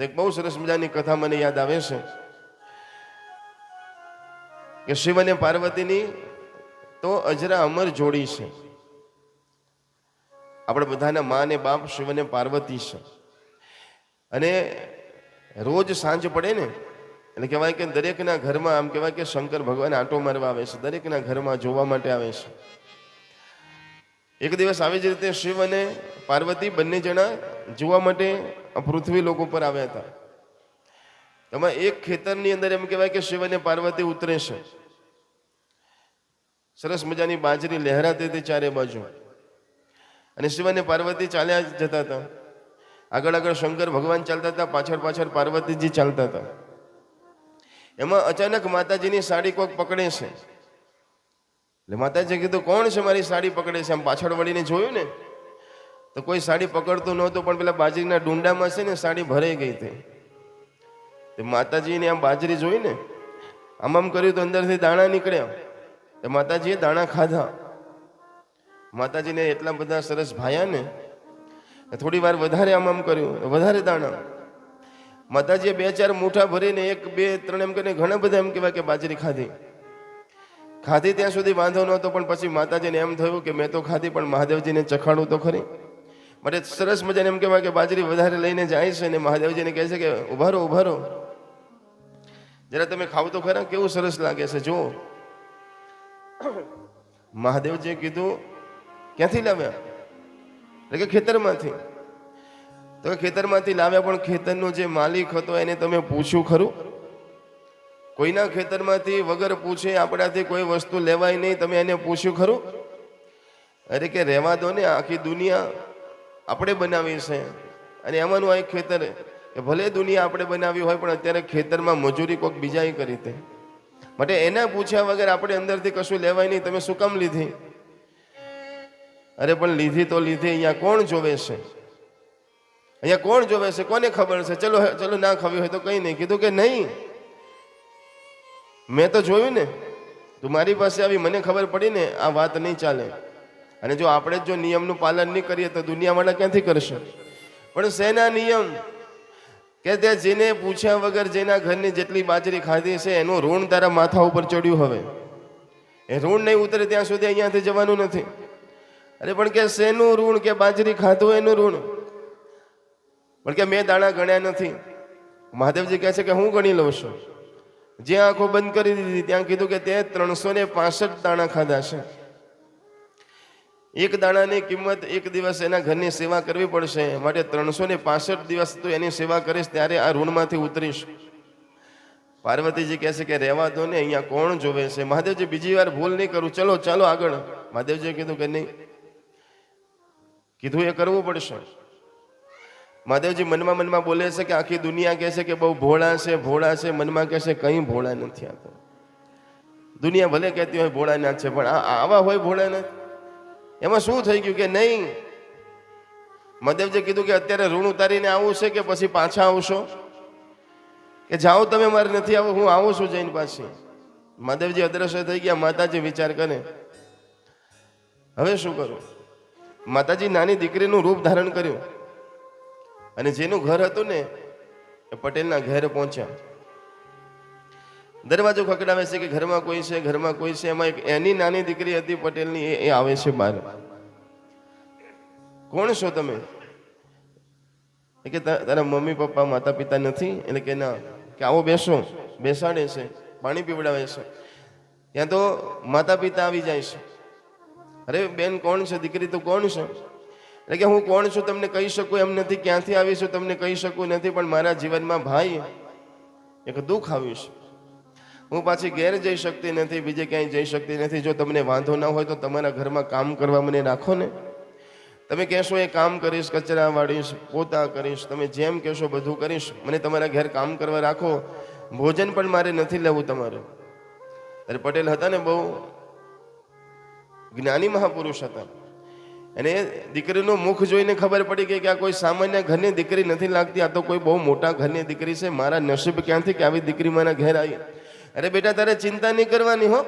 એક બહુ સરસ મજાની કથા મને યાદ આવે છે. કે શિવ અને પાર્વતીની તો અજરા અમર જોડી છે. આપણે બધાના મા અને બાપ શિવ અને પાર્વતી છે. અને રોજ સાંજ પડે ને, એટલે કહેવાય કે દરેકના ઘરમાં, આમ કહેવાય કે શંકર ભગવાન આંટો મારવા આવે છે, દરેકના ઘરમાં જોવા માટે આવે છે. એક દિવસ આવી જ રીતે શિવ અને પાર્વતી બંને જણા જોવા માટે પૃથ્વી લોક ઉપર આવ્યા હતા. એમાં એક ખેતરની અંદર એમ કહેવાય કે શિવ અને પાર્વતી ઉતરે છે. સરસ મજાની બાજરી લહેરાતી હતી ચારે બાજુ. અને શિવ અને પાર્વતી ચાલ્યા જતા હતા. આગળ આગળ શંકર ભગવાન ચાલતા હતા, પાછળ પાછળ પાર્વતીજી ચાલતા હતા. એમાં અચાનક માતાજીની સાડી કોઈક પકડે છે. એટલે માતાજીએ કીધું, કોણ છે મારી સાડી પકડે છે? આમ પાછળ વળીને જોયું ને તો કોઈ સાડી પકડતું નહોતું, પણ પેલા બાજરીના ડુંડામાં છે ને, સાડી ભરાઈ ગઈ હતી. માતાજીને આમ બાજરી જોઈ ને, આમ આમ કર્યું તો અંદરથી દાણા નીકળ્યા. તો માતાજીએ દાણા ખાધા. માતાજીને એટલા બધા સરસ ભાયા ને થોડી વાર વધારે આમ આમ કર્યું, વધારે દાણા. માતાજીએ બે ચાર મૂઠા ભરીને એક, બે, ત્રણ એમ કરીને ઘણા બધા એમ કહેવાય કે બાજરી ખાધી. ખાધી ત્યાં સુધી વાંધો નહોતો, પણ પછી માતાજીને એમ થયું કે મેં તો ખાધી, પણ મહાદેવજીને ચખાડું તો ખરી. માટે સરસ મજાને એમ કહેવાય કે બાજરી વધારે લઈને જાય છે અને મહાદેવજીને કહે છે કે ઉભારો ઉભારો. જરા તમે ખાવ તો ખરા, કેવું સરસ લાગે છે, જુઓ. મહાદેવજીએ કીધું, ક્યાંથી લાવ્યા? એટલે કે ખેતરમાંથી. તો ખેતરમાંથી લાવ્યા, પણ ખેતરનો જે માલિક હતો એને તમે પૂછ્યું ખરું? કોઈના ખેતરમાંથી વગર પૂછે, આપણાથી કોઈ વસ્તુ લેવાય નહીં, તમે એને પૂછ્યું ખરું? અરે કે રહેવા દો ને, આખી દુનિયા આપણે બનાવી છે. અને એમાંનું આ ખેતર કે ભલે દુનિયા આપણે બનાવી હોય, પણ અત્યારે ખેતરમાં મજૂરી કોઈક બીજાએ કરી તે માટે એના પૂછ્યા વગર આપણે અંદરથી કશું લેવાય નહીં. તમે શું કામ લીધી? અરે, પણ લીધી તો લીધી. અહીંયા કોણ જોવે છે? અહીંયા કોણ જોવે છે? કોને ખબર છે? ચલો ચલો, ના ખાવી હોય તો કંઈ નહીં. કીધું કે નહીં. મેં તો જોયું ને. તું મારી પાસે આવી, મને ખબર પડી ને આ વાત નહીં ચાલે. અને જો આપણે જ જો નિયમનું પાલન નહીં કરીએ તો દુનિયાવાળા ક્યાંથી કરશે? પણ શેના નિયમ? કે તે જેને પૂછ્યા વગર જેના ઘરની જેટલી બાજરી ખાધી છે, એનું ઋણ તારા માથા ઉપર ચડ્યું હવે. એ ઋણ નહીં ઉતરે ત્યાં સુધી અહીંયાથી જવાનું નથી. અરે પણ કે શેનું ઋણ? કે બાજરી ખાધું એનું ઋણ? પણ કે મેં દાણા ગણ્યા નથી. મહાદેવજી કહે છે કે હું ગણી લઉં છું. જ્યાં આંખો બંધ કરી દીધી, ત્યાં કીધું કે તે ત્રણસો ને દાણા ખાધા છે. એક દાણાની કિંમત એક દિવસ એના ઘરની સેવા કરવી પડશે. માટે ત્રણસો ને પાસઠ દિવસ તો એની સેવા કરીશ ત્યારે આ ઋણમાંથી ઉતરીશ. પાર્વતીજી કહે છે કે રહેવા દો ને, અહીંયા કોણ જોવે છે? મહાદેવજી, બીજી વાર ભૂલ નહીં કરું. ચલો, ચાલો આગળ. મહાદેવજીએ કીધું કે નહીં. કીધું એ કરવું પડશે. મહાદેવજી મનમાં મનમાં બોલે છે કે આખી દુનિયા કહે છે કે બહુ ભોળા છે ભોળા છે. મનમાં કહે છે કંઈ ભોળા નથી આ તો. દુનિયા ભલે કહેતી હોય ભોળાનાથ છે, પણ આવા હોય ભોળાનાથ એમાં શું થઈ ગયું કે નહીં? મહાદેવજી કીધું કે અત્યારે ઋણ ઉતારીને આવું છે કે પછી પાછા આવશો? કે જાઓ તમે મારે નથી આવું, હું આવું છું જઈને પાછી. મહાદેવજી અદ્રશ્ય થઈ ગયા, માતાજી વિચાર કરે. હવે શું કરું? માતાજી નાની દીકરીનું રૂપ ધારણ કર્યું. અને જેનું ઘર હતું ને, એ પટેલના ઘેર પહોંચ્યા. દરવાજો ખકડાવે છે કે ઘરમાં કોઈ છે, ઘરમાં કોઈ છે, એમાં એક એની નાની દીકરી હતી પટેલની, એ- આવે છે બહાર. કોણ છો તમે? કે તારા મમ્મી પપ્પા માતા પિતા નથી? એટલે કે ના. કે આવો બેસો. બેસાડે છે. પાણી પીવડાવે છે. ત્યાં તો માતા પિતા આવી જાય છે. અરે બેન કોણ છે? દીકરી તો કોણ છે? એટલે કે હું કોણ છું તમને કહી શકું એમ નથી. ક્યાંથી આવી છું તમને કહી શકું નથી. પણ મારા જીવનમાં ભાઈ એક દુઃખ આવ્યું છે. હું પાછી ઘેર જઈ શકતી નથી, બીજે ક્યાંય જઈ શકતી નથી. જો તમને વાંધો ના હોય તો તમારા ઘરમાં કામ કરવા મને રાખો ને. તમે કહેશો એ કામ કરીશ, કચરા વાળીશ, પોતા કરીશ. તમે જેમ કહેશો બધું કરીશ. મને તમારા ઘેર કામ કરવા રાખો. ભોજન પણ મારે નથી લેવું તમારે. ત્યારે પટેલ હતા ને બહુ. જ્ઞાની મહાપુરુષ હતા. અને દીકરીનું મુખ જોઈને ખબર પડી ગઈ કે આ કોઈ સામાન્ય ઘરની દીકરી નથી લાગતી. આ તો કોઈ બહુ મોટા ઘરની દીકરી છે. મારા નસીબ ક્યાંથી કે આવી દીકરી મારા ઘેર આવી? અરે બેટા, તારે ચિંતા નહીં કરવાની હો.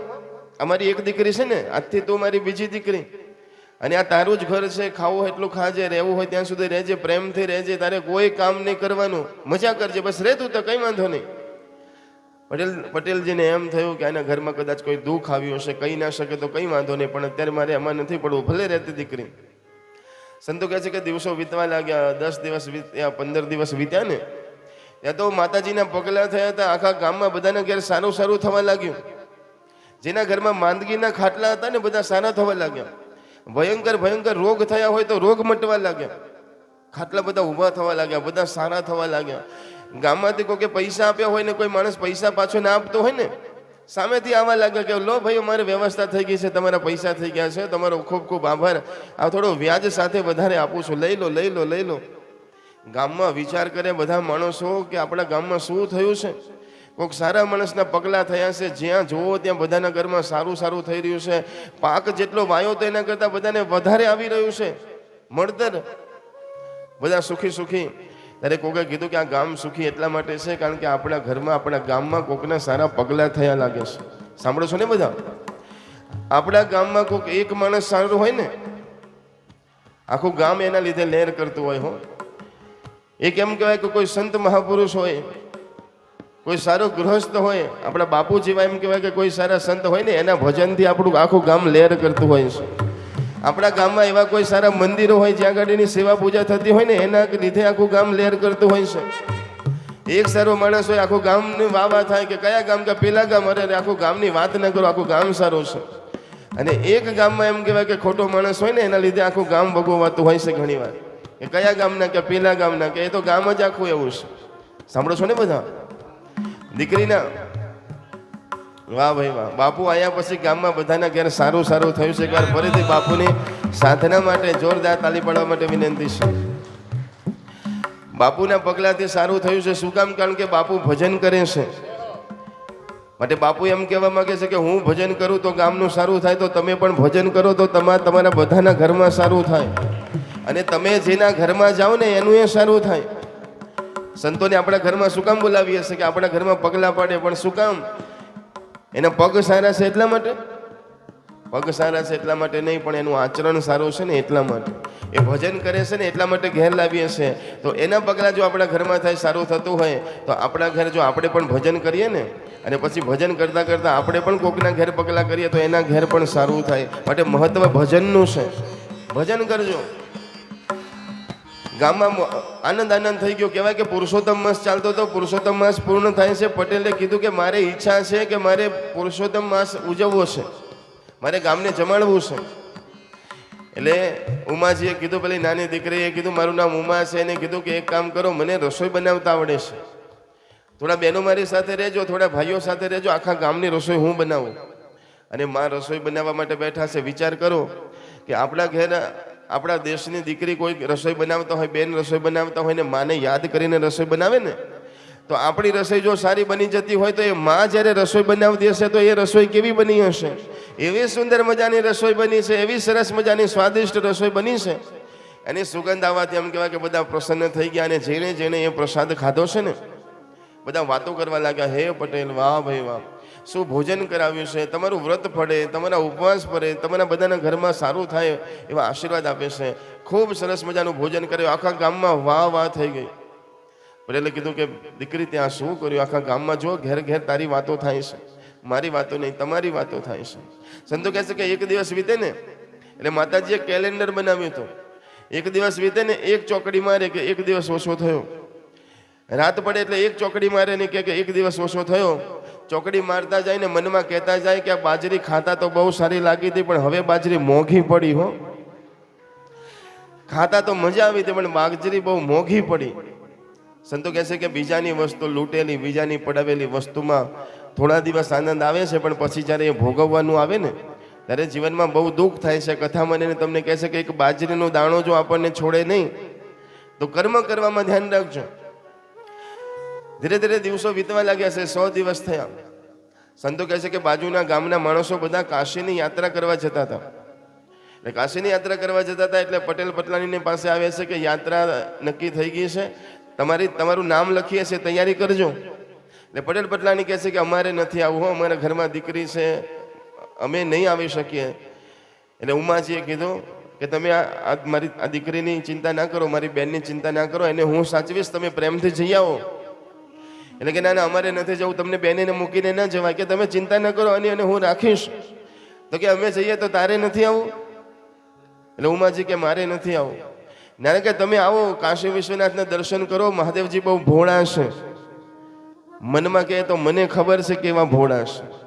અમારી એક દીકરી છે ને, આજથી તું મારી બીજી દીકરી. અને આ તારું જ ઘર છે, ખાવું એટલું ખાજે, રહેવું હોય ત્યાં સુધી રહેજે, પ્રેમથી રહેજે, તારે કોઈ કામ નહીં કરવાનું. મજા કરજે, બસ રહે તું તો, કંઈ વાંધો નહીં. પટેલ, પટેલજીને એમ થયું કે આના ઘરમાં કદાચ કોઈ દુઃખ આવ્યું હશે કહી ના શકે તો કંઈ વાંધો નહીં, પણ અત્યારે મારે એમાં નથી પડવું, ભલે રહેતી દીકરી. સંતો કહે છે કે દિવસો વીતવા લાગ્યા, દસ દિવસ વીત્યા પંદર દિવસ વીત્યા ને ત્યાં તો માતાજીના પગલા થયા હતા. આખા ગામમાં બધાને ઘેર સારું સારું થવા લાગ્યું. જેના ઘરમાં માંદગીના ખાટલા હતા ને બધા સારા થવા લાગ્યા. ભયંકર ભયંકર રોગ થયા હોય તો રોગ મટવા લાગ્યા. ખાટલા બધા ઊભા થવા લાગ્યા, બધા સારા થવા લાગ્યા. ગામમાંથી કોઈ પૈસા આપ્યા હોય ને કોઈ માણસ પૈસા પાછો ના આપતો હોય ને, સામેથી આવવા લાગ્યા કે, લો ભાઈ અમારે વ્યવસ્થા થઈ ગઈ છે, તમારા પૈસા થઈ ગયા છે, તમારો ખૂબ ખૂબ આભાર. આ થોડો વ્યાજ સાથે વધારે આપું છું. લઈ લો લઈ લો લઈ લો. ગામમાં વિચાર કરે બધા માણસો કે આપણા ગામમાં શું થયું છે? કોઈક સારા માણસના પગલાં થયા છે, જ્યાં જોવો ત્યાં બધાના ઘરમાં સારું સારું થઈ રહ્યું છે. પાક જેટલો વાયો તો એના કરતાં બધાને વધારે આવી રહ્યું છે. મળતર? બધા સુખી સુખી. ત્યારે કોકે કીધું કે આ ગામ સુખી એટલા માટે છે કારણ કે આપણા ઘરમાં, આપણા ગામમાં કોકના સારા પગલાં થયા લાગે છે. સાંભળો છો ને બધા? આપણા ગામમાં કોઈક એક માણસ સારું હોય ને? આખું ગામ એના લીધે લહેર કરતું હોય હો. એક એમ કહેવાય કે કોઈ સંત મહાપુરુષ હોય, કોઈ સારો ગૃહસ્થ હોય, આપણા બાપુ જેવા એમ કહેવાય કે કોઈ સારા સંત હોય ને, એના ભજનથી આપણું આખું ગામ લહેર કરતું હોય છે. આપણા ગામમાં એવા કોઈ સારા મંદિરો હોય, જ્યાં ગાડીની સેવા પૂજા થતી હોય ને, એના લીધે આખું ગામ લહેર કરતું હોય છે. એક સારો માણસ હોય, આખું ગામની વાહ થાય કે કયા ગામ કે પેલા ગામ, અરે આખું ગામની વાત ન કરો, આખું ગામ સારું છે. અને એક ગામમાં એમ કહેવાય કે ખોટો માણસ હોય ને, એના લીધે આખું ગામ ભોગવવાતું હોય છે ઘણી કે કયા ગામના કે પેલા ગામના કે એ તો ગામ જ આખું એવું છે. સાંભળો છો ને બધા? દીકરીના? વાહ ભાઈ વાહ. બાપુ આયા પછી ગામમાં બધાના ઘેર સારું સારું થયું છે. એકવાર ફરીથી બાપુની સાધના માટે જોરદાર તાલી પાડવા માટે વિનંતી છે. બાપુના પગલાથી સારું થયું છે. શું કામ? કારણ કે બાપુ ભજન કરે છે. માટે બાપુ એમ કહેવા માંગે છે કે હું ભજન કરું તો ગામનું સારું થાય, તો તમે પણ ભજન કરો, તો તમારા તમારા બધાના ઘરમાં સારું થાય. અને તમે જેના ઘરમાં જાઓ ને એનું એ સારું થાય. સંતોને આપણા ઘરમાં શું કામ બોલાવીએ છીએ કે આપણા ઘરમાં પગલાં પાડે, પણ શું કામ? એના પગ સારા છે એટલા માટે? પગ સારા છે એટલા માટે નહીં, પણ એનું આચરણ સારું છે ને એટલા માટે. એ ભજન કરે છે ને એટલા માટે ઘેર લાવીએ છીએ તો એના પગલાં જો આપણા ઘરમાં થાય, સારું થતું હોય, તો આપણા ઘર જો આપણે પણ ભજન કરીએ ને, અને પછી ભજન કરતાં કરતાં આપણે પણ કોકના ઘેર પગલાં કરીએ, તો એના ઘેર પણ સારું થાય. માટે મહત્ત્વ ભજનનું છે. ભજન કરજો. ગામમાં આનંદ આનંદ થઈ ગયો. કહેવાય કે પુરુષોત્તમ માસ ચાલતો હતો. પુરુષોત્તમ માસ પૂર્ણ થાય છે. પટેલે કીધું કે મારે ઈચ્છા છે કે મારે પુરુષોત્તમ માસ ઉજવવો છે. મારે ગામને જમાડવું છે. એટલે ઉમાજીએ કીધું, પેલી નાની દીકરીએ કીધું, મારું નામ ઉમા છે. એને કીધું કે, એક કામ કરો, મને રસોઈ બનાવતા આવડે છે. થોડા બહેનો મારી સાથે રહેજો, થોડા ભાઈઓ સાથે રહેજો, આખા ગામની રસોઈ હું બનાવું. અને માં રસોઈ બનાવવા માટે બેઠા છે. વિચાર કરો કે આપણા ઘેર આપણા દેશની દીકરી કોઈ રસોઈ બનાવતા હોય, બેન રસોઈ બનાવતા હોય ને માને યાદ કરીને રસોઈ બનાવે ને, તો આપણી રસોઈ જો સારી બની જતી હોય તો એ માં જ્યારે રસોઈ બનાવતી હશે તો એ રસોઈ કેવી બની હશે? એવી સુંદર મજાની રસોઈ બની છે, એવી સરસ મજાની સ્વાદિષ્ટ રસોઈ બની છે. એની સુગંધ આવવાથી એમ કહેવાય કે બધા પ્રસન્ન થઈ ગયા અને જેણે જેણે એ પ્રસાદ ખાધો છે ને, બધા વાતો કરવા લાગ્યા, હે પટેલ, વાહ ભાઈ, વાહ. શું ભોજન કરાવ્યું છે, તમારું વ્રત પડે, તમારા ઉપવાસ પડે, તમારા બધાના ઘરમાં સારું થાય એવા આશીર્વાદ આપે છે. ખૂબ સરસ મજાનું ભોજન કર્યું, આખા ગામમાં વાહ વાહ થઈ ગઈ. પટેલે કીધું કે, દીકરી, ત્યાં શું કર્યું? આખા ગામમાં જો ઘેર ઘેર તારી વાતો થાય છે. મારી વાતો નહીં, તમારી વાતો થાય છે. સંતો કહેશે કે, એક દિવસ વીતે ને. એટલે માતાજીએ કેલેન્ડર બનાવ્યું હતું. એક દિવસ વીતે ને એક ચોકડી મારે કે, એક દિવસ ઓછો થયો. રાત પડે એટલે એક ચોકડી મારે ને કે, એક દિવસ ઓછો થયો. ચોકડી મારતા જાય ને મનમાં કહેતા જાય કે આ બાજરી ખાતા તો બહુ સારી લાગી હતી, પણ હવે બાજરી મોંઘી પડી હો. ખાતા તો મજા આવી હતી, પણ બાજરી બહુ મોંઘી પડી. સંતો કહે છે કે બીજાની વસ્તુ લૂંટેલી, બીજાની પડાવેલી વસ્તુમાં થોડા દિવસ આનંદ આવે છે, પણ પછી જ્યારે એ ભોગવવાનું આવે ને, ત્યારે જીવનમાં બહુ દુઃખ થાય છે. કથા મને તમને કહે છે કે એક બાજરીનો દાણો જો આપણને છોડે નહીં, તો કર્મ કરવામાં ધ્યાન રાખજો. ધીરે ધીરે દિવસો વીતવા લાગ્યા છે, સો દિવસ થયા. સંતો કહે છે કે બાજુના ગામના માણસો બધા કાશીની યાત્રા કરવા જતા હતા. એટલે કાશીની યાત્રા કરવા જતા હતા એટલે પટેલ પટલાની પાસે આવે છે કે યાત્રા નક્કી થઈ ગઈ છે. તમારી, તમારું નામ લખીએ છે તૈયારી કરજો. એટલે પટેલ પટલાની કહે છે કે અમારે નથી આવવું અમારા ઘરમાં દીકરી છે, અમે નહીં આવી શકીએ. એટલે ઉમાજીએ કીધું કે તમે આ મારી, આ દીકરીની ચિંતા ના કરો, મારી બેનની ચિંતા ના કરો, એને હું સાચવીશ, તમે પ્રેમથી જઈ આવો. એટલે કે, ના ના, અમારે નથી જવું. તમને બેનીને મૂકીને ન જવાય. કે તમે ચિંતા ન કરો, અને અને હું રાખીશ. તો કે, અમે જઈએ તો તારે નથી આવું? એટલે ઉમાજી કે, મારે નથી આવું. નાના કે, તમે આવો, કાશી વિશ્વનાથના દર્શન કરો. મહાદેવજી બહુ ભોળા છે. મનમાં કહે, તો મને ખબર છે કેવા ભોળા છે.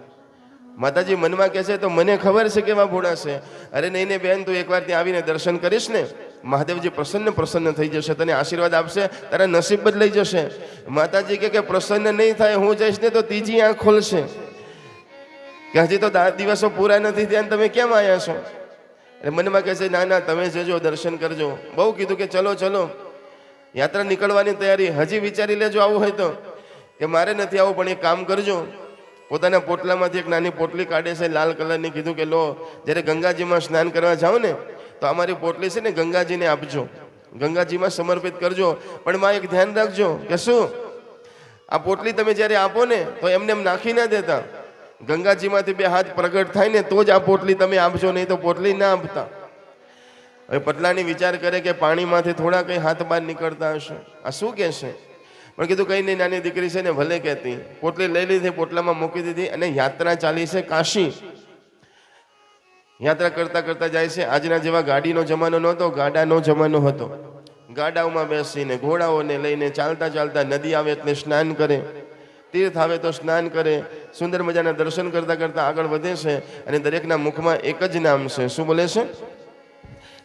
માતાજી મનમાં કહે છે, તો મને ખબર છે કેવા ભોળા છે. અરે નહીં ને બેન, તું એકવાર ત્યાં આવીને દર્શન કરીશ ને. મહાદેવજી પ્રસન્ન પ્રસન્ન થઈ જશે, તને આશીર્વાદ આપશે, તારા નસીબ બદલાઈ જશે. માતાજી કે પ્રસન્ન નહીં થાય, હું જઈશ ને તો ત્રીજી આંખ ખોલશે. કે હજી તો દિવસો પૂરા નથી ત્યાં તમે કેમ આવ્યા છો? એટલે મનમાં કહે છે, ના ના, તમે જજો, દર્શન કરજો. બહુ કીધું કે, ચલો ચલો. યાત્રા નીકળવાની તૈયારી હજી વિચારી લેજો, આવું હોય તો. કે મારે નથી આવું, પણ એક કામ કરજો. પોતાના પોટલામાંથી એક નાની પોટલી કાઢે છે, લાલ કલરની, કીધું કે, લો, જ્યારે ગંગાજીમાં સ્નાન કરવા જાઓ ને તો અમારી પોટલી છે ને ગંગાજીને આપજો. ગંગાજીમાં સમર્પિત કરજો. પણ માં એક ધ્યાન રાખજો કે શું? આ પોટલી તમે જ્યારે આપો ને, તો એમને એમ નાખી ના દેતા. ગંગાજીમાંથી બે હાથ પ્રગટ થાય ને, તો જ આ પોટલી તમે આપજો, નહીં તો પોટલી ના આપતા. હવે પટલાની વિચાર કરે કે પાણીમાંથી થોડા કંઈ હાથ બહાર નીકળતા હશે. આ શું કહેશે પણ કીધું, કંઈ નહીં, નાની દીકરી છે ને, ભલે કહેતી. પોટલી લઈ લીધી, પોટલામાં મૂકી દીધી અને યાત્રા ચાલી છે કાશી. યાત્રા કરતા કરતા જાય છે. આજના જેવા ગાડીનો જમાનો નહોતો, ગાડાનો જમાનો હતો. ગાડાઓમાં બેસીને, ઘોડાઓને લઈને ચાલતા ચાલતા નદી આવે એટલે સ્નાન કરે. તીર્થ આવે તો સ્નાન કરે. સુંદર મજાના દર્શન કરતા કરતા આગળ વધે છે અને દરેકના મુખમાં એક જ નામ છે. શું બોલે છે?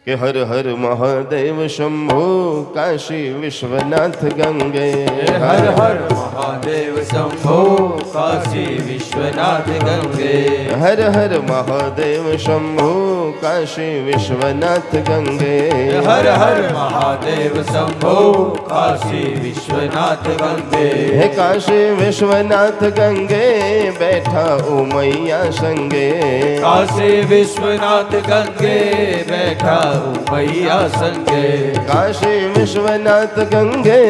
કે હર હર મહાદેવ શંભો કાશી વિશ્વનાથ ગંગે. હર હર મહાદેવ શંભો કાશી વિશ્વનાથ ગંગે. હર હર મહાદેવ શંભો કાશી વિશ્વનાથ ગંગે હર હર મહાદેવ શંભો કાશી વિશ્વનાથ ગંગે હે કાશી વિશ્વનાથ ગંગે બેઠા ઉમૈયા સંગે કાશી વિશ્વનાથ ગંગે બેઠા ઉમૈયા સંગે કાશી વિશ્વનાથ ગંગે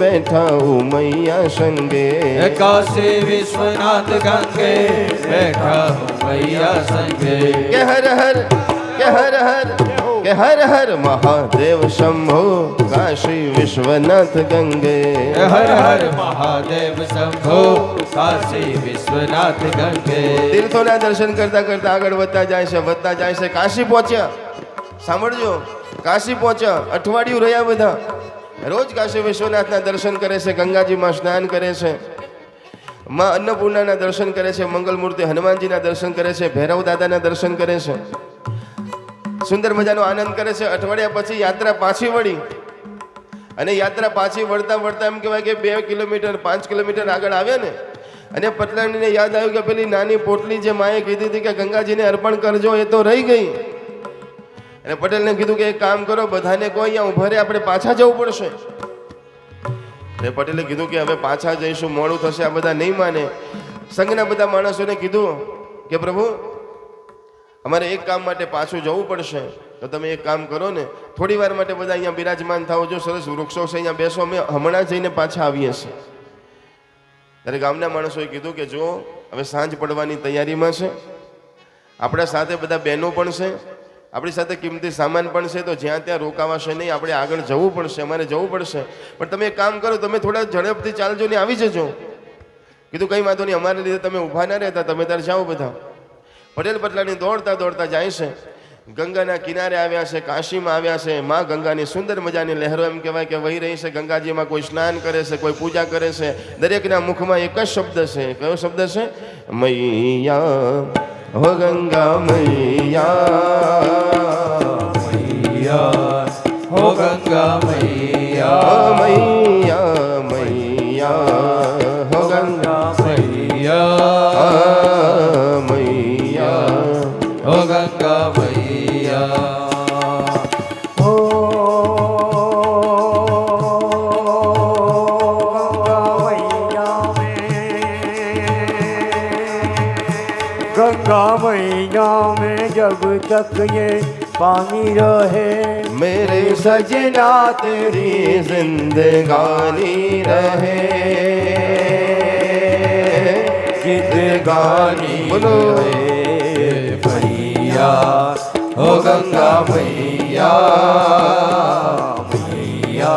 બેઠા ઉમૈયા સંગે કાશી વિશ્વનાથ ગંગે બેઠા ઉમૈયા સંગે કે હર હર કે હર હર કે હર હર મહાદેવ શંભો કાશી વિશ્વનાથ ગંગે હર હર મહાદેવ શંભો કાશી વિશ્વનાથ ગંગે તીર્થોના દર્શન કરતા કરતા આગળ વધતા જાય છે વધતા જાય છે કાશી પહોંચ્યા સાંભળજો કાશી પહોંચ્યા અઠવાડિયું રહ્યા બધા રોજ કાશી વિશ્વનાથના દર્શન કરે છે ગંગાજીમાં સ્નાન કરે છે માં અન્નપૂર્ણાના દર્શન કરે છે મંગલમૂર્તિ હનુમાનજીના દર્શન કરે છે ભૈરવ દાદાના દર્શન કરે છે સુંદર મજાનો આનંદ કરે છે. અઠવાડિયા પછી યાત્રા પાછી વળી. અને યાત્રા પાછી વળતા વળતા એમ કહેવાય કે બે કિલોમીટર, પાંચ કિલોમીટર આગળ આવ્યા ને, અને પટલાણીને યાદ આવ્યું કે પેલી નાની પોટલી જે માએ કીધી હતી કે ગંગાજીને અર્પણ કરજો, એ તો રહી ગઈ. અને પટેલને કીધું કે એક કામ કરો, બધાને કોઈ અહીંયા ઊભા રહે, આપણે પાછા જવું પડશે. અને પટેલે કીધું કે હવે પાછા જઈશું, મોડું થશે, આ બધા નહીં માને. સંઘના બધા માણસોને કીધું કે પ્રભુ અમારે એક કામ માટે પાછું જવું પડશે. તો તમે એક કામ કરો ને, થોડી વાર માટે બધા અહીંયા બિરાજમાન થાવ જો સરસ વૃક્ષો છે, અહીંયા બેસો, અમે હમણાં જઈને પાછા આવીએ છીએ. ત્યારે ગામના માણસોએ કીધું કે જો, હવે સાંજ પડવાની તૈયારીમાં છે. આપણા સાથે બધા બહેનો પણ છે. આપણી સાથે કિંમતી સામાન પણ છે, તો જ્યાં ત્યાં રોકાવાશે નહીં, આપણે આગળ જવું પડશે, અમારે જવું પડશે. પણ તમે એક કામ કરો, તમે થોડા ઝડપથી ચાલજો ને, આવી જજો. કીધું, કંઈ વાંધો નહીં, અમારે લીધે તમે ઊભા ના રહેતા, તમે તાર જાઓ બધા. પટેલ પટલાની દોડતા દોડતા જાય છે. ગંગાના કિનારે આવ્યા છે કાશીમાં આવ્યા છે. માં ગંગાની સુંદર મજાની લહેરો એમ કહેવાય કે વહી રહી છે. ગંગાજીમાં કોઈ સ્નાન કરે છે કોઈ પૂજા કરે છે. દરેકના મુખમાં એક જ શબ્દ છે. કયો શબ્દ છે? મૈયા હો ગંગા મૈયા. મૈયા હો ગંગા મૈયા. મૈયા મૈયા. जब तक ये पानी रहे मेरे सजना तेरी जिंदगानी रहे जिंदगानी रहे भैया ओ गंगा भैया भैया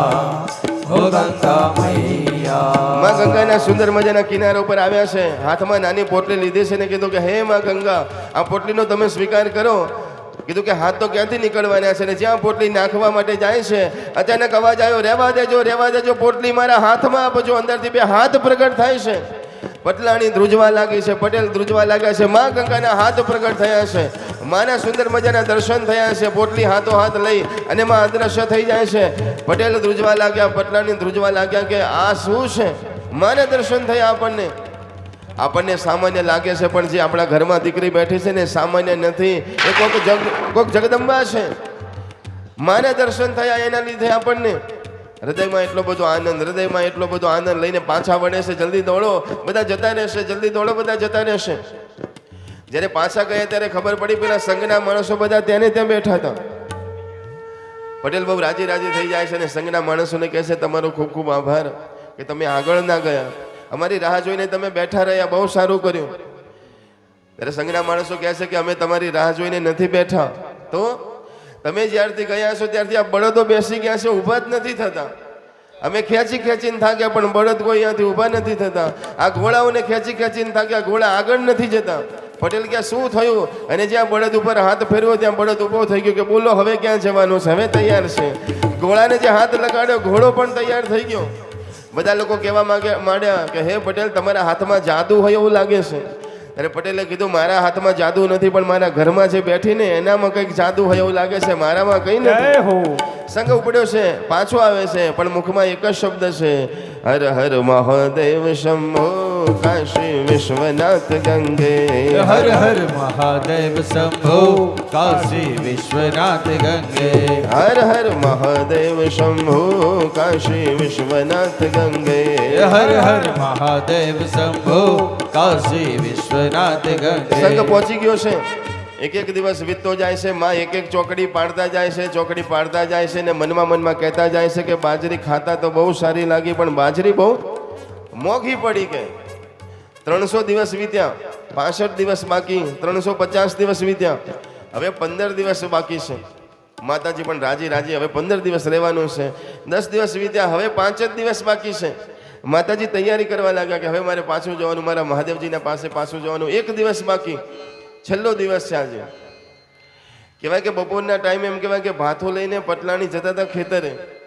ओ गंगा भैया ગંગાના સુંદર મજાના કિનારા ઉપર આવ્યા છે. હાથમાં નાની પોટલી લીધી છે ને કીધું કે, હે માં ગંગા, આ પોટલીનો તમે સ્વીકાર કરો. કીધું કે, હાથ તો ક્યાંથી નીકળવાના છે ને? જ્યાં પોટલી નાખવા માટે જાય છે, અચાનક અવાજ આવ્યો રહેવા દેજો રહેવા દેજો, પોટલી મારા હાથમાં આપજો અંદરથી બે હાથ પ્રગટ થાય છે. પટલાણી ધ્રુજવા લાગી છે, પટેલ ધ્રુજવા લાગ્યા છે, મા ગંગાના હાથ પ્રગટ થયા છે. માના સુંદર મજાના દર્શન થયા છે, પોટલી હાથો હાથ લઈ અને માં અદ્રશ્ય થઈ જાય છે. પટેલ ધ્રુજવા લાગ્યા, પટલાણી ધ્રુજવા લાગ્યા કે, આ શું છે? માને દર્શન થયા આપણને. આપણને સામાન્ય લાગે છે, પણ જે આપણા ઘરમાં દીકરી બેઠી છે ને, સામાન્ય નથી. એ કોઈક જગ કોઈક જગદંબા છે. માને દર્શન થયા એના લીધે આપણને. હૃદયમાં એટલો બધો આનંદ, હૃદયમાં એટલો બધો આનંદ લઈને પાછા વળે છે, જલ્દી દોડો. બધા જતા રહેશે, જલ્દી દોડો, બધા જતા રહેશે. જ્યારે પાછા ગયા ત્યારે ખબર પડી, પેલા સંઘના માણસો બધા ત્યાંને ત્યાં બેઠા હતા. પટેલ બહુ રાજી રાજી થઈ જાય છે અને સંઘના માણસોને કહે છે, તમારો ખૂબ ખૂબ આભાર. કે તમે આગળ ના ગયા. અમારી રાહ જોઈને તમે બેઠા રહ્યા, બહુ સારું કર્યું. ત્યારે સંઘના માણસો કહે છે કે અમે તમારી રાહ જોઈને નથી બેઠા. તો તમે જ્યારથી ગયા છો ત્યારથી આ બળદો બેસી ગયા છે, ઊભા જ નથી થતા. અમે ખેંચી ખેંચીને થાક્યા, પણ બળદ કોઈ અહીંયાથી ઊભા નથી થતા. આ ઘોડાઓને ખેંચી ખેંચીને થાક્યા, ઘોડા આગળ નથી જતા. પટેલ કે શું થયું? અને જ્યાં બળદ ઉપર હાથ ફેરવ્યો ત્યાં બળદ ઊભો થઈ ગયો કે બોલો, હવે ક્યાં જવાનું છે? હવે તૈયાર છે. ઘોડાને જે હાથ લગાડ્યો, ઘોડો પણ તૈયાર થઈ ગયો. બધા લોકો કહેવા માંગે માંડ્યા કે હે પટેલ તમારા હાથમાં જાદુ હોય એવું લાગે છે. અરે પટેલે કીધું મારા હાથમાં જાદુ નથી પણ મારા ઘરમાં જે બેઠી ને એનામાં કંઈક જાદુ હોય એવું લાગે છે. મારામાં કંઈ નથી. સંઘ ઉપડ્યો છે પાછો આવે છે પણ મુખમાં એક જ શબ્દ છે હર હર મહાદેવ શંભો કાશી વિશ્વનાથ ગંગે હર હર મહાદેવ શંભો કાશી વિશ્વનાથ ગંગે હર હર મહાદેવ શંભો કાશી વિશ્વનાથ ગંગે હર હર મહાદેવ શંભો કાશી વિશ્વનાથ ગંગે સંગ પહોંચી ગયો છે એક એક દિવસ વીતતો જાય છે માં એક એક ચોકડી પાડતા જાય છે ચોકડી પાડતા જાય છે ને મનમાં મનમાં કહેતા જાય છે કે બાજરી ખાતા તો બહુ સારી લાગી પણ બાજરી બહુ મોંઘી પડી ગઈ ત્રણસો દિવસ વીત્યા, પાસઠ દિવસ બાકી, ત્રણસો પચાસ દિવસ વીત્યા. હવે પંદર દિવસ બાકી છે. માતાજી પણ રાજી રાજી. હવે પંદર દિવસ રહેવાનું છે. દસ દિવસ વીત્યા, હવે પાંચ જ દિવસ બાકી છે. માતાજી તૈયારી કરવા લાગ્યા કે હવે મારે પાછું જવાનું, મારા મહાદેવજીના પાસે પાછું જવાનું. એક દિવસ બાકી. છેલ્લો દિવસ છે આજે. કહેવાય કે બપોરના ટાઈમે એમ કહેવાય કે ભાથો લઈને પટલાણી જતા હતા ખેતરે.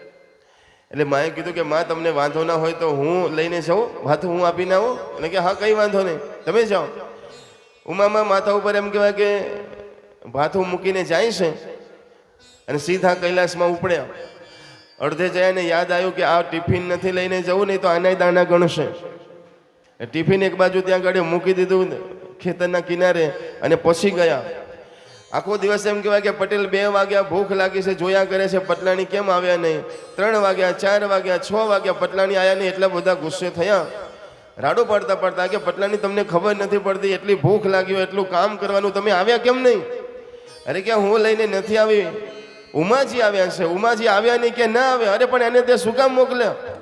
એટલે માએ કીધું કે માં, તમને વાંધો ના હોય તો હું લઈને જાઉં ભાથું હું આપીને આવું. એટલે કે હા, કંઈ વાંધો નહીં. તમે જાઓ. ઉમામાં માથા ઉપર એમ કહેવાય કે ભાથું મૂકીને જાય છે અને સીધા કૈલાસમાં ઉપડ્યા. અડધે જયાને યાદ આવ્યું કે આ ટિફિન નથી લઈને જવું, નહીં તો આનાય દાણા ગણશે. ટિફિન એક બાજુ ત્યાં આગળ મૂકી દીધું ખેતરના કિનારે અને પછી ગયા. આખો દિવસ એમ કહેવાય કે પટેલ બે વાગ્યા ભૂખ લાગી છે, જોયા કરે છે પટલાણી કેમ આવ્યા નહીં? ત્રણ વાગ્યા, ચાર વાગ્યા, છ વાગ્યા પટલાણી આવ્યા નહીં, એટલા બધા ગુસ્સે થયા. રાડો પડતા પડતા કે પટલાની તમને ખબર નથી પડતી, એટલી ભૂખ લાગી એટલું કામ કરવાનું, તમે આવ્યા કેમ નહીં? અરે કે હું લઈને નથી આવી? ઉમાજી આવ્યા છે, ઉમાજી આવ્યા નહીં કે ના આવ્યા? અરે પણ એને તે શું કામ મોકલ્યા?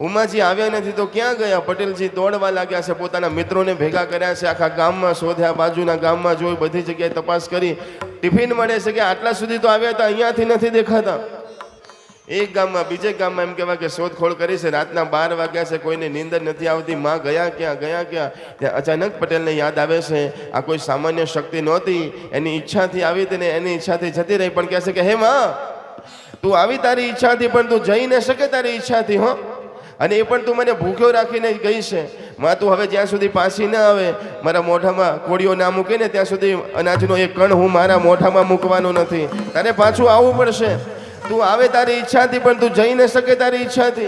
ઉમાજી આવ્યા નથી તો ક્યાં ગયા? પટેલજી દોડવા લાગ્યા છે, પોતાના મિત્રોને ભેગા કર્યા છે, આખા ગામમાં શોધ્યા, બાજુના ગામમાં જોઈ બધી જગ્યાએ તપાસ કરી. ટિફિન મળે છે કે આટલા સુધી તો આવ્યા હતા, અહીંયાથી નથી દેખાતા. એક ગામમાં, બીજે ગામમાં એમ કહેવાય કે શોધખોળ કરી છે, રાતના બાર વાગ્યા છે, કોઈને નીંદર નથી આવતી, માં ગયા ક્યાં ગયા ક્યાં? ત્યાં અચાનક પટેલને યાદ આવે છે, આ કોઈ સામાન્ય શક્તિ નહોતી, એની ઈચ્છાથી આવી હતી ને એની ઈચ્છાથી જતી રહી, પણ કહે છે કે, હે માં, તું આવી તારી ઈચ્છાથી, પણ તું જઈ ન શકે તારી ઈચ્છાથી, હો. અને એ પણ તું મને ભૂખ્યો રાખીને ગઈ છે. માં, તું હવે જ્યાં સુધી પાછી ના આવે, મારા મોઢામાં કોળીઓ ના મૂકે ને, ત્યાં સુધી અનાજનો એક કણ હું મારા મોઢામાં મૂકવાનો નથી. તારે પાછું આવવું પડશે. તું આવે તારી ઈચ્છાથી, પણ તું જઈ ન શકે તારી ઈચ્છાથી.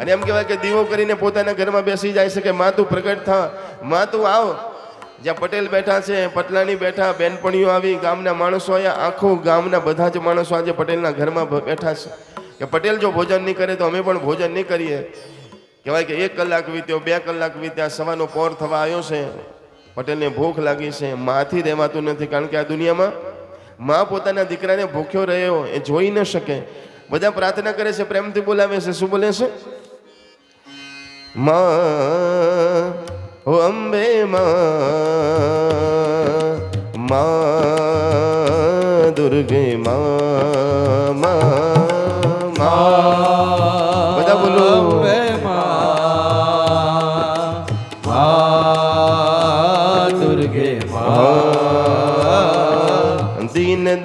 અને એમ કહેવાય કે દીવો કરીને પોતાના ઘરમાં બેસી જાય છે કે, માં, તું પ્રગટ થા. માં, તું આવ. જ્યાં પટેલ બેઠા છે, પટલાણી બેઠા, બેનપણીઓ આવી, ગામના માણસો અહીંયા આખું ગામના બધા જ માણસો આજે પટેલના ઘરમાં બેઠા છે. કે પટેલ જો ભોજન નહીં કરે તો અમે પણ ભોજન નહીં કરીએ. કહેવાય કે એક કલાક વીત્યો, બે કલાક વીત્યા, સવારનો પોર થવા આવ્યો છે. પટેલને ભૂખ લાગી છે. માથી રહેવાતું નથી કારણ કે આ દુનિયામાં મા પોતાના દીકરાને ભૂખ્યો રહ્યો એ જોઈ ન શકે. બધા પ્રાર્થના કરે છે, પ્રેમથી બોલાવે છે. શું બોલે છે? માં હો અંબે મા, માં દુર્ગે મા મા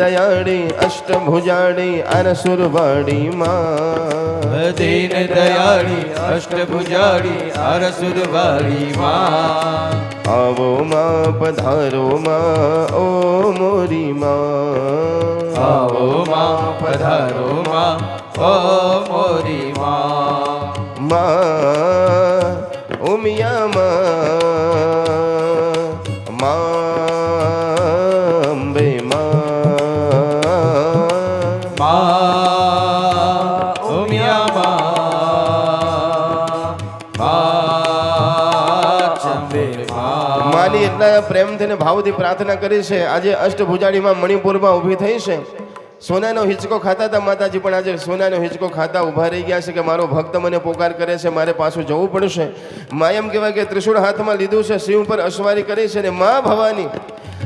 દયાળી અષ્ટભુજાળી અરસુરવાળી માં દીન દયાળી અષ્ટભુજાળી અરસુરવાળી માં આવો માં પધારો માં ઓ મોરી માં આવો માં પધારો માં ઓ મોરી માં માં ઉમિયા માં માં માની પ્રેમથી ભાવથી પ્રાર્થના કરી છે. આજે અષ્ટભુજાળીમાં મણિપુરમાં ઊભી થઈ છે. સોનાનો હિંચકો ખાતા હતા માતાજી, પણ આજે સોનાનો હિંચકો ખાતા ઊભા રહી ગયા છે કે મારો ભક્ત મને પોકાર કરે છે, મારે પાછું જવું પડશે. મા એમ કહેવાય કે ત્રિશુળ હાથમાં લીધું છે, સિંહ પર અસવારી કરી છે અને મા ભવાની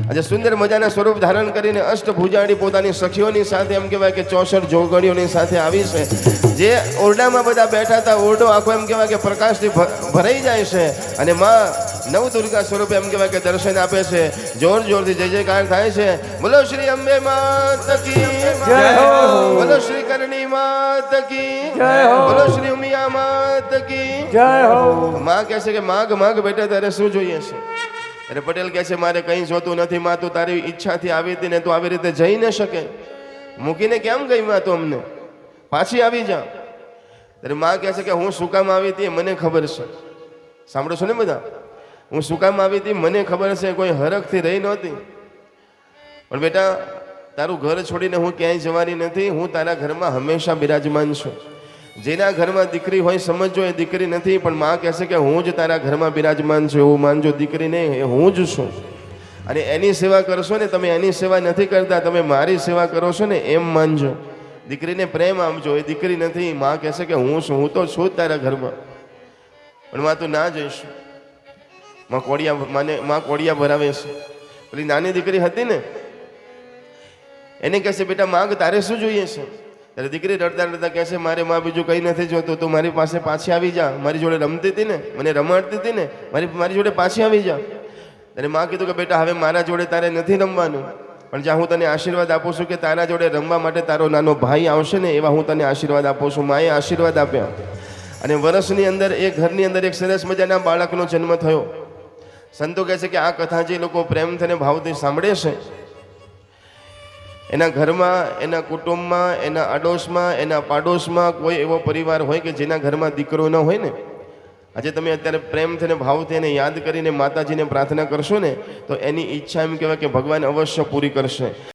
આજે સુંદર મજાના સ્વરૂપ ધારણ કરીને અષ્ટભુજાળી પોતાની સખીઓની સાથે એમ કહેવાય કે ચોસઠ જોગણીઓની સાથે આવી છે. જે ઓરડામાં બધા બેઠા હતા, ઓરડો આખો એમ કહેવાય કે પ્રકાશથી ભરાઈ જાય છે અને માં નવ દુર્ગા સ્વરૂપે એમ કહેવાય કે દર્શન આપે છે. જોર જોરથી જય જયકાર થાય છે. બોલો શ્રી અંબે માત કી. બોલો શ્રી કરણી માત કી. બોલો શ્રી ઉમિયા માત કી. જય હો. માં કહે છે કે માગ માગ બેટા તારે શું જોઈએ છે? અરે પટેલ કહે છે મારે કંઈ જોતું નથી માં તું તારી ઈચ્છાથી આવી હતી ને તું આવી રીતે જઈ ન શકે. મૂકીને કેમ ગઈ માં તું અમને? પાછી આવી જા. ત્યારે માં કહે છે કે હું શું કામ આવી હતી મને ખબર છે. સાંભળો છો ને બધા? હું શું કામ આવી હતી? મને ખબર છે કોઈ હરખથી રહી નહોતી. પણ બેટા, તારું ઘર છોડીને હું ક્યાંય જવાની નથી. હું તારા ઘરમાં હંમેશા બિરાજમાન છું. જેના ઘરમાં દીકરી હોય, સમજજો, એ દીકરી નથી, પણ માં કહેશે કે હું જ તારા ઘરમાં બિરાજમાન છું, એવું માનજો દીકરી નહીં એ હું જ છું. અને એની સેવા કરશો ને, તમે એની સેવા નથી કરતા, તમે મારી સેવા કરો છો ને, એમ માનજો. દીકરીને પ્રેમ આપજો, એ દીકરી નથી. માં કહેશે કે હું છું, હું તો છું જ તારા ઘરમાં. પણ માં, તું ના જઈશ. માં કોડિયા માને માં કોડિયા ભરાવે છે. પેલી નાની દીકરી હતી ને, એને કહેશે બેટા, માંગ તારે શું જોઈએ છે? ત્યારે દીકરી રડતા રડતા કહેશે મારે માં બીજું કંઈ નથી જોતું. તું મારી પાસે પાછી આવી જા. મારી જોડે રમતી હતી ને, મને રમાડતી હતી ને, મારી મારી જોડે પાછી આવી જા. ત્યારે માં કીધું કે, બેટા, હવે મારા જોડે તારે નથી રમવાનું. પણ જ્યાં હું તને આશીર્વાદ આપું છું કે તારા જોડે રમવા માટે તારો નાનો ભાઈ આવશે ને, એવા હું તને આશીર્વાદ આપું છું. માએ આશીર્વાદ આપ્યા. અને વર્ષની અંદર, એ ઘરની અંદર એક સરસ મજાના બાળકનો જન્મ થયો. સંતો કહે છે કે આ કથા જે લોકો પ્રેમથી ભાવથી સાંભળે છે. એના ઘરમાં, એના કુટુંબમાં, એના આડોશમાં એના પાડોશમાં કોઈ એવો પરિવાર હોય કે જેના ઘરમાં દીકરો ન હોય ને? આજે તમે અત્યારે પ્રેમથી અને ભાવથી એને યાદ કરીને માતાજીને પ્રાર્થના કરશો ને, તો એની ઈચ્છા એમ કહેવાય કે ભગવાન અવશ્ય પૂરી કરશે.